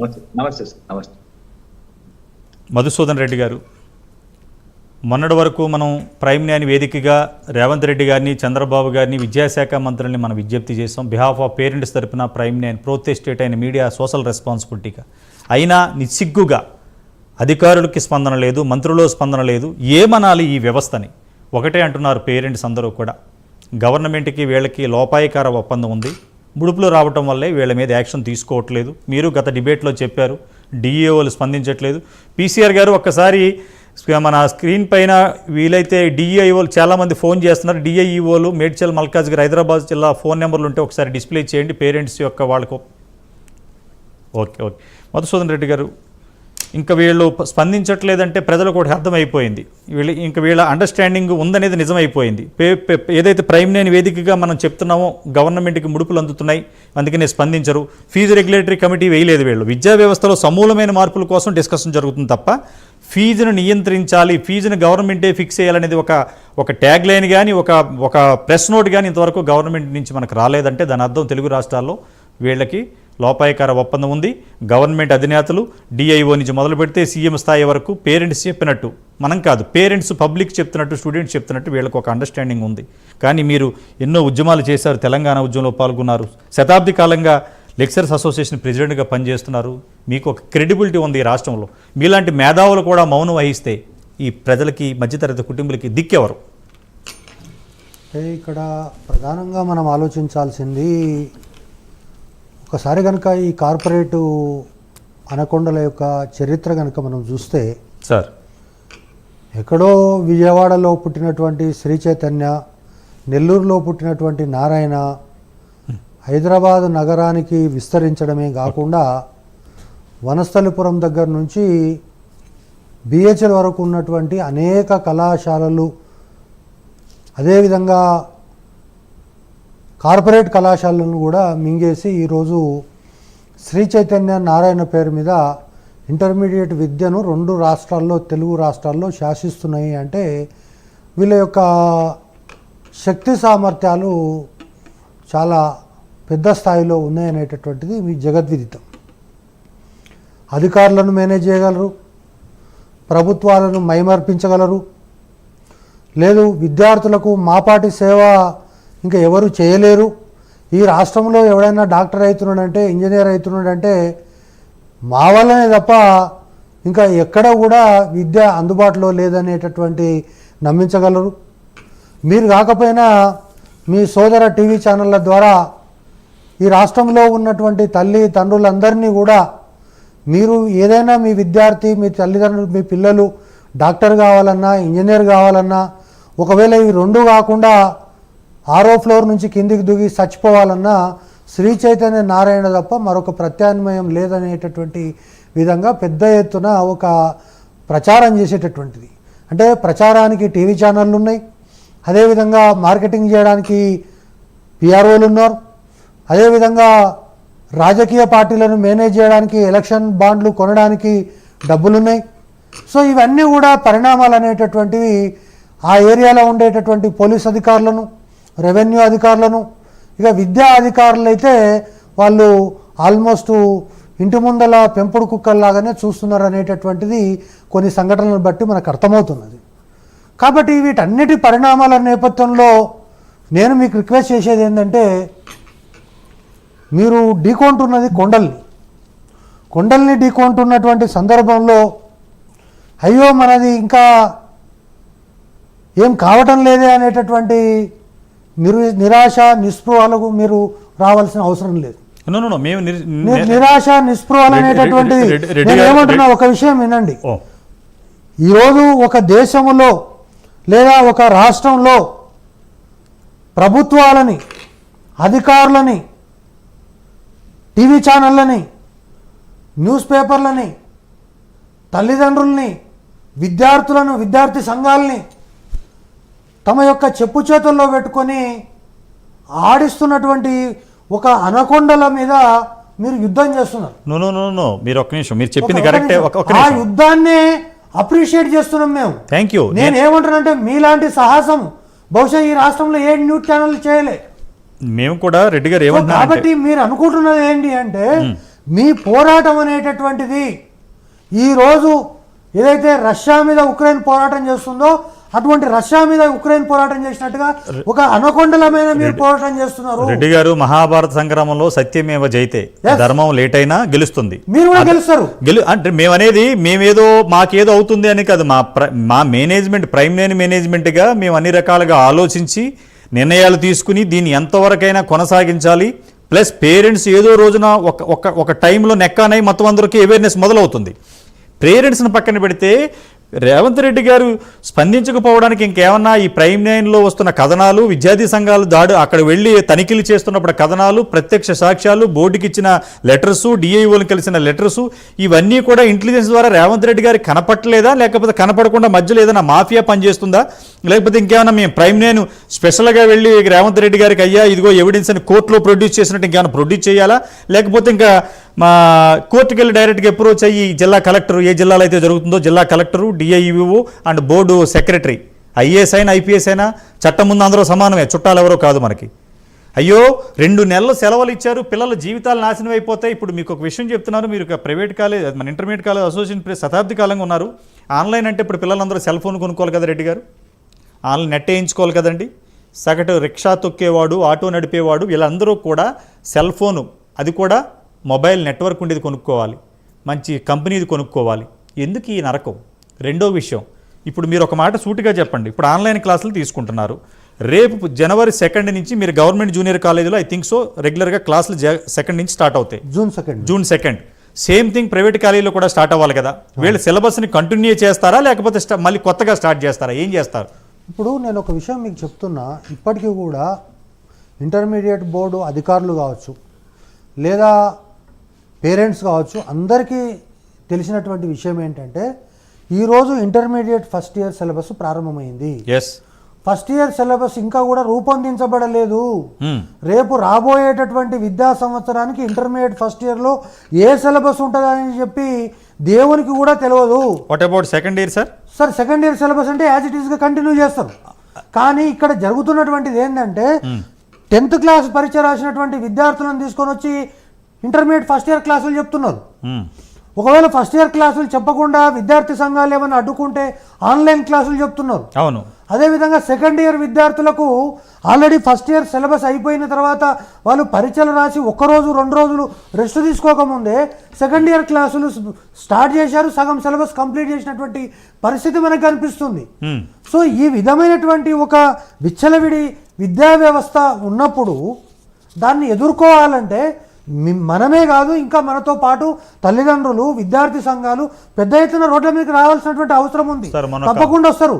నమస్తే నమస్తే సార్ నమస్తే. మధుసూదన్ రెడ్డి గారు మొన్నటి వరకు మనం ప్రైమ్ న్యాయ వేదికగా రేవంత్ రెడ్డి గారిని చంద్రబాబు గారిని విద్యాశాఖ మంత్రుల్ని మనం విజ్ఞప్తి చేసాం బిహాఫ్ ఆఫ్ పేరెంట్స్ తరపున ప్రైమ్ న్యాయ ప్రోతెస్టేట్ అయిన మీడియా సోషల్ రెస్పాన్సిబిలిటీగా. అయినా నిస్సిగ్గుగా అధికారులకి స్పందన లేదు మంత్రులు స్పందన లేదు ఏమనాలి ఈ వ్యవస్థని? ఒకటే అంటున్నారు పేరెంట్స్ అందరూ కూడా. గవర్నమెంట్కి వీళ్ళకి లోపాయకార ఒప్పందం ఉంది. ముడుపులు రావటం వల్లే వీళ్ళ మీద యాక్షన్ తీసుకోవట్లేదు. మీరు గత డిబేట్లో చెప్పారు డిఈఓలు స్పందించట్లేదు. పీసీఆర్ గారు ఒక్కసారి మన స్క్రీన్ పైన వీలైతే డిఐఓలు చాలామంది ఫోన్ చేస్తున్నారు. డిఐఈఓలు మేడ్చల్ మల్కాజ్ గారు హైదరాబాద్ జిల్లా ఫోన్ నెంబర్లు ఉంటే ఒకసారి డిస్ప్లే చేయండి. పేరెంట్స్ యొక్క వాళ్ళకు. Okay okay. మధుసూదన్ రెడ్డి గారు ఇంకా వీళ్ళు స్పందించట్లేదంటే ప్రజలకు ఒకటి అర్థమైపోయింది. వీళ్ళు ఇంకా వీళ్ళ అండర్స్టాండింగ్ ఉందనేది నిజమైపోయింది. పే- ఏదైతే ప్రైమ్ లేని వేదికగా మనం చెప్తున్నామో గవర్నమెంట్కి ముడుపులు అందుతున్నాయి. అందుకనే స్పందించరు. ఫీజు రెగ్యులేటరీ కమిటీ వేయలేదు వీళ్ళు. విద్యా వ్యవస్థలో సమూలమైన మార్పుల కోసం డిస్కషన్ జరుగుతుంది తప్ప ఫీజును నియంత్రించాలి ఫీజును గవర్నమెంటే ఫిక్స్ చేయాలనేది ఒక ఒక ట్యాగ్ లైన్ కానీ ఒక ఒక ప్రెస్ నోట్ కానీ ఇంతవరకు గవర్నమెంట్ నుంచి మనకు రాలేదంటే దాని అర్థం తెలుగు రాష్ట్రాల్లో వీళ్ళకి లోపాయకార ఒప్పందం ఉంది. గవర్నమెంట్ అధినేతలు డిఐఓ నుంచి మొదలు పెడితే సీఎం స్థాయి వరకు పేరెంట్స్ చెప్పినట్టు మనం కాదు పేరెంట్స్ పబ్లిక్ చెప్తున్నట్టు స్టూడెంట్స్ చెప్తున్నట్టు వీళ్ళకి ఒక అండర్స్టాండింగ్ ఉంది. కానీ మీరు ఎన్నో ఉద్యమాలు చేశారు తెలంగాణ ఉద్యమంలో పాల్గొన్నారు. శతాబ్ది కాలంగా లెక్చరర్స్ అసోసియేషన్ ప్రెసిడెంట్గా పనిచేస్తున్నారు. మీకు ఒక క్రెడిబిలిటీ ఉంది ఈ రాష్ట్రంలో. మీలాంటి మేధావులు కూడా మౌనం వహిస్తే ఈ ప్రజలకి మధ్యతరగతి కుటుంబాలకి దిక్కెవరు? అంటే ఇక్కడ ప్రధానంగా మనం ఆలోచించాల్సింది ఒకసారి కనుక ఈ కార్పొరేటు అనకొండల యొక్క చరిత్ర కనుక మనం చూస్తే సార్. ఎక్కడో విజయవాడలో పుట్టినటువంటి శ్రీ చైతన్య నెల్లూరులో పుట్టినటువంటి నారాయణ హైదరాబాద్ నగరానికి విస్తరించడమే కాకుండా వనస్థలిపురం దగ్గర నుంచి బిహెచ్ఎల్ వరకు ఉన్నటువంటి అనేక కళాశాలలు అదేవిధంగా కార్పొరేట్ కళాశాలను కూడా మింగేసి ఈరోజు శ్రీ చైతన్య నారాయణ పేరు మీద ఇంటర్మీడియట్ విద్యను రెండు రాష్ట్రాల్లో తెలుగు రాష్ట్రాల్లో శాసిస్తున్నాయి అంటే వీళ్ళ యొక్క శక్తి సామర్థ్యాలు చాలా పెద్ద స్థాయిలో ఉన్నాయనేటటువంటిది మీ జగద్విదితం. అధికారులను మేనేజ్ చేయగలరు ప్రభుత్వాలను మైమర్పించగలరు లేదు విద్యార్థులకు మాపాటి సేవ ఇంకా ఎవరు చేయలేరు. ఈ రాష్ట్రంలో ఎవడైనా డాక్టర్ అవుతున్నాడంటే ఇంజనీర్ అవుతున్నాడంటే మా వల్లనే తప్ప ఇంకా ఎక్కడ కూడా విద్య అందుబాటులో లేదనేటటువంటి నమ్మించగలరు. మీరు కాకపోయినా మీ సోదర టీవీ ఛానళ్ళ ద్వారా ఈ రాష్ట్రంలో ఉన్నటువంటి తల్లి తండ్రులందరినీ కూడా మీరు ఏదైనా మీ విద్యార్థి మీ తల్లిదండ్రులు మీ పిల్లలు డాక్టర్ కావాలన్నా ఇంజనీర్ కావాలన్నా ఒకవేళ ఇవి రెండు కాకుండా ఆరో ఫ్లోర్ నుంచి కిందికి దిగి చచ్చిపోవాలన్నా శ్రీ చైతన్య నారాయణ తప్ప మరొక ప్రత్యామ్నాయం లేదనేటటువంటి విధంగా పెద్ద ఎత్తున ఒక ప్రచారం చేసేటటువంటిది. అంటే ప్రచారానికి టీవీ ఛానళ్ళు ఉన్నాయి. అదేవిధంగా మార్కెటింగ్ చేయడానికి పిఆర్ఓలు ఉన్నారు. అదేవిధంగా రాజకీయ పార్టీలను మేనేజ్ చేయడానికి ఎలక్షన్ బాండ్లు కొనడానికి డబ్బులున్నాయి సో ఇవన్నీ కూడా పరిణామాలు అనేటటువంటివి ఆ ఏరియాలో ఉండేటటువంటి పోలీస్ అధికారులను రెవెన్యూ అధికారులను. ఇక విద్యా అధికారులు అయితే వాళ్ళు ఆల్మోస్ట్ ఇంటి ముందల పెంపుడు కుక్కల్లాగానే చూస్తున్నారు అనేటటువంటిది కొన్ని సంఘటనలను బట్టి మనకు అర్థమవుతున్నది. కాబట్టి వీటన్నిటి పరిణామాల నేపథ్యంలో నేను మీకు రిక్వెస్ట్ చేసేది ఏంటంటే మీరు ఢీకొంటున్నది కొండల్ని. కొండల్ని ఢీకొంటున్నటువంటి సందర్భంలో అయ్యో మనది ఇంకా ఏం కావటం లేదే అనేటటువంటి నిరు నిరాశ నిస్పృహలకు మీరు రావాల్సిన అవసరం లేదు. మేము నిరాశ నిస్పృహలు అనేటటువంటిది నేను ఏమంటున్నా ఒక విషయం వినండి. ఈరోజు ఒక దేశంలో లేదా ఒక రాష్ట్రంలో ప్రభుత్వాలని అధికారులని టీవీ ఛానళ్ళని న్యూస్ పేపర్లని తల్లిదండ్రుల్ని విద్యార్థులను విద్యార్థి సంఘాలని తమ యొక్క చెప్పు చేతుల్లో పెట్టుకొని ఆడిస్తున్నటువంటి ఒక అనకొండల మీద మీరు యుద్ధం చేస్తున్నారు. నో నో నో నో మీరు ఒక్క నిమిషం మీరు చెప్పింది ఒక- ఒక కరెక్టే. ఒక ఆ యుద్ధాన్ని అప్రిషియేట్ చేస్తున్నాం మేము. థ్యాంక్ యూ నేను ఏమంటానంటే మీలాంటి సాహసం బహుశా ఈ రాష్ట్రంలో ఏ న్యూస్ ఛానల్ చేయలే. మేము కూడా రెడ్డి గారు సో ఏమంటున్నారంటే కాబట్టి మీరు అనుకుంటున్నది ఏంటి అంటే మీ పోరాటం అనేటటువంటిది ఈరోజు ఏదైతే రష్యా మీద ఉక్రెయిన్ పోరాటం చేస్తుందో అటువంటి రష్యా మీద ఉక్రెయిన్ పోరాటం చేసినట్టుగా ఒక అనకొండల మీద మీరు పోరాటం చేస్తున్నారు. రెడ్డి గారు మహాభారత సంగ్రామంలో సత్యమేవ జైతే. ధర్మం లేట్ అయినా గెలుస్తుంది. మీరు కూడా గెలుస్తారు. గెలు అంటే మేమనేది మేమేదో మాకేదో అవుతుంది అని కాదు. మా ప్ర మా మేనేజ్మెంట్ ప్రైమ్ లేని మేనేజ్మెంట్గా మేము అన్ని రకాలుగా ఆలోచించి నిర్ణయాలు తీసుకుని దీన్ని ఎంతవరకైనా కొనసాగించాలి. ప్లస్ పేరెంట్స్ ఏదో రోజున ఒక ఒక ఒక టైంలో నెక్కానై మొత్తం అందరికీ అవేర్నెస్ మొదలవుతుంది. పేరెంట్స్ని పక్కన పెడితే రేవంత్ రెడ్డి గారు స్పందించకపోవడానికి ఇంకేమన్నా ఈ ప్రైమ్ నైన్లో వస్తున్న కథనాలు విద్యార్థి సంఘాలు దాడు అక్కడ వెళ్ళి తనిఖీలు చేస్తున్నప్పుడు కథనాలు ప్రత్యక్ష సాక్ష్యాలు బోర్డుకి ఇచ్చిన లెటర్సు డిఐఓని కలిసిన లెటర్సు ఇవన్నీ కూడా ఇంటెలిజెన్స్ ద్వారా రేవంత్ రెడ్డి గారికి కనపట్టలేదా? లేకపోతే కనపడకుండా మధ్యలో ఏదైనా మాఫియా పనిచేస్తుందా? లేకపోతే ఇంకేమైనా మేము ప్రైమ్ నైన్ స్పెషల్గా వెళ్ళి రేవంత్ రెడ్డి గారికి అయ్యా ఇదిగో ఎవిడెన్స్ అని కోర్టులో ప్రొడ్యూస్ చేసినట్టు ఇంకేమైనా ప్రొడ్యూస్ చేయాలా? లేకపోతే ఇంకా మా కోర్టుకి వెళ్ళి డైరెక్ట్గా అప్రోచ్ అయ్యి జిల్లా కలెక్టర్ ఏ జిల్లాలో అయితే జరుగుతుందో జిల్లా collector DIEO and board secretary. IAS అయినా ఐపీఎస్ అయినా చట్టం ముందు అందరూ సమానమే చుట్టాలు ఎవరో కాదు మనకి. అయ్యో రెండు నెలలు సెలవులు ఇచ్చారు పిల్లల జీవితాలు నాశనం అయిపోతాయి. ఇప్పుడు మీకు ఒక విషయం చెప్తున్నారు మీరు ప్రైవేట్ కాలేజ్ మన ఇంటర్మీడియట్ కాలేజ్ అసోసియేషన్ శతాబ్ది కాలంగా ఉన్నారు. ఆన్లైన్ అంటే ఇప్పుడు పిల్లలందరూ సెల్ ఫోన్ కొనుక్కోవాలి కదా రెడ్డి గారు? ఆన్లైన్ నెట్ వేయించుకోవాలి కదండి. సగటు రిక్షా తొక్కేవాడు ఆటో నడిపేవాడు వీళ్ళందరూ కూడా సెల్ ఫోను. అది కూడా మొబైల్ నెట్వర్క్ ఉండేది కొనుక్కోవాలి మంచి కంపెనీది కొనుక్కోవాలి. ఎందుకు ఈ నరకం? రెండో విషయం ఇప్పుడు మీరు ఒక మాట సూటిగా చెప్పండి. ఇప్పుడు ఆన్లైన్ క్లాసులు తీసుకుంటున్నారు. రేపు జనవరి సెకండ్ నుంచి మీరు గవర్నమెంట్ జూనియర్ కాలేజీలో ఐ థింక్ సో రెగ్యులర్గా క్లాసులు సెకండ్ నుంచి స్టార్ట్ అవుతాయి. June second June second same thing private కాలేజీలో కూడా స్టార్ట్ అవ్వాలి కదా. వీళ్ళు సిలబస్ని కంటిన్యూ చేస్తారా లేకపోతే మళ్ళీ కొత్తగా స్టార్ట్ చేస్తారా? ఏం చేస్తారు? ఇప్పుడు నేను ఒక విషయం మీకు చెప్తున్నా. ఇప్పటికీ కూడా ఇంటర్మీడియట్ బోర్డు అధికారులు కావచ్చు లేదా పేరెంట్స్ కావచ్చు అందరికీ తెలిసినటువంటి విషయం ఏంటంటే ఈరోజు ఇంటర్మీడియట్ ఫస్ట్ ఇయర్ సిలబస్ ప్రారంభమైంది. ఎస్ ఫస్ట్ ఇయర్ సిలబస్ ఇంకా కూడా రూపొందించబడలేదు. రేపు రాబోయేటటువంటి విద్యా సంవత్సరానికి ఇంటర్మీడియట్ ఫస్ట్ ఇయర్లో ఏ సిలబస్ ఉంటుందని చెప్పి దేవునికి కూడా తెలియదు what about second year sir sir second year syllabus అంటే యాజ్ ఇట్ ఈస్గా కంటిన్యూ చేస్తారు. కానీ ఇక్కడ జరుగుతున్నటువంటిది ఏంటంటే టెన్త్ క్లాస్ పరీక్ష రాసినటువంటి విద్యార్థులను తీసుకొని వచ్చి ఇంటర్మీడియట్ ఫస్ట్ ఇయర్ క్లాసులు చెప్తున్నారు. ఒకవేళ ఫస్ట్ ఇయర్ క్లాసులు చెప్పకుండా విద్యార్థి సంఘాలు ఏమైనా అడ్డుకుంటే ఆన్లైన్ క్లాసులు చెప్తున్నారు. అవును. అదేవిధంగా సెకండ్ ఇయర్ విద్యార్థులకు ఆల్రెడీ ఫస్ట్ ఇయర్ సిలబస్ అయిపోయిన తర్వాత వాళ్ళు పరీక్షలు రాసి ఒక్క రోజు రెండు రోజులు రెస్ట్ తీసుకోకముందే సెకండ్ ఇయర్ క్లాసులు స్టార్ట్ చేశారు. సగం సిలబస్ కంప్లీట్ చేసినటువంటి పరిస్థితి మనకు కనిపిస్తుంది. సో ఈ విధమైనటువంటి ఒక విచ్చలవిడి విద్యా వ్యవస్థ ఉన్నప్పుడు దాన్ని ఎదుర్కోవాలంటే మనమే కాదు ఇంకా మనతో పాటు తల్లిదండ్రులు విద్యార్థి సంఘాలు పెద్ద ఎత్తున రోడ్ల మీదకి రావాల్సినటువంటి అవసరం ఉంది. తప్పకుండా వస్తారు.